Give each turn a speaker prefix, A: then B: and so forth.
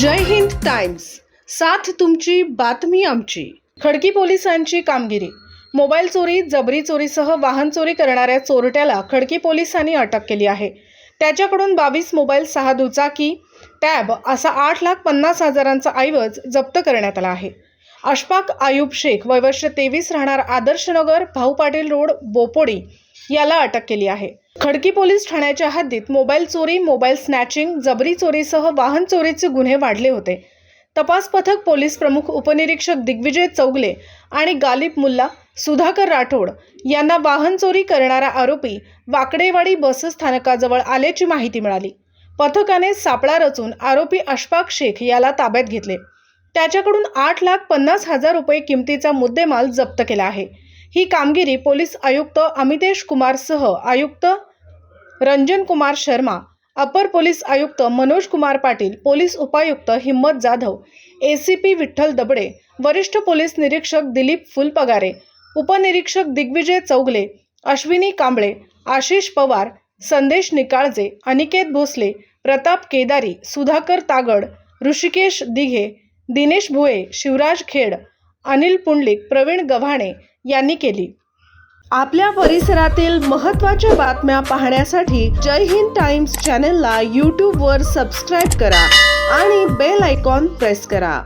A: जय Hind Times साथ तुमची बातमी आमची. खडकी पोलिसांची कामगिरी. मोबाईल चोरी जबरी चोरीसह वाहन चोरी करणाऱ्या चोरट्याला खडकी पोलिसांनी अटक केली आहे. त्याच्याकडून बावीस मोबाईल सहा दुचाकी टॅब असा आठ लाख पन्नास हजारांचा ऐवज जप्त करण्यात आला आहे. अशफाक आयुब शेख वयवर्ष तेवीस राहणार आदर्शनगर भाऊ पाटील रोड बोपोडी याला अटक केली आहे. खडकी पोलीस ठाण्याच्या हद्दीत मोबाईल चोरी मोबाईल स्नॅचिंग जबरी चोरीसह वाहन चोरीचे गुन्हे वाढले होते. तपास पथक पोलीस प्रमुख उपनिरीक्षक दिग्विजय चौगले आणि गालिब मुल्ला सुधाकर राठोड यांना वाहन चोरी करणारा आरोपी वाकडेवाडी बस स्थानकाजवळ आल्याची माहिती मिळाली. पथकाने सापळा रचून आरोपी अशफाक शेख याला ताब्यात घेतले. त्याच्याकडून आठ लाख पन्नास हजार रुपये किमतीचा मुद्देमाल जप्त केला आहे. ही कामगिरी पोलीस आयुक्त अमितेश कुमारसह आयुक्त रंजन कुमार शर्मा अपर पोलीस आयुक्त मनोज कुमार पाटील पोलीस उपायुक्त Himmat Jadhav A C P Vitthal Dabade वरिष्ठ पोलीस निरीक्षक दिलीप फुलपगारे उपनिरीक्षक दिग्विजय चौगले अश्विनी कांबळे आशिष पवार संदेश निकाळजे अनिकेत भोसले प्रताप केदारी सुधाकर तागड ऋषिकेश दिघे दिनेश भुये शिवराज खेड अनिल पुंडलिक प्रवीण गव्हाणे यांनी केली. आपल्या परिसरातील महत्त्वाच्या बातम्या पाहण्यासाठी जय हिंद टाइम्स चॅनलला यूट्यूबवर सबस्क्राईब करा आणि बेल आयकॉन प्रेस करा.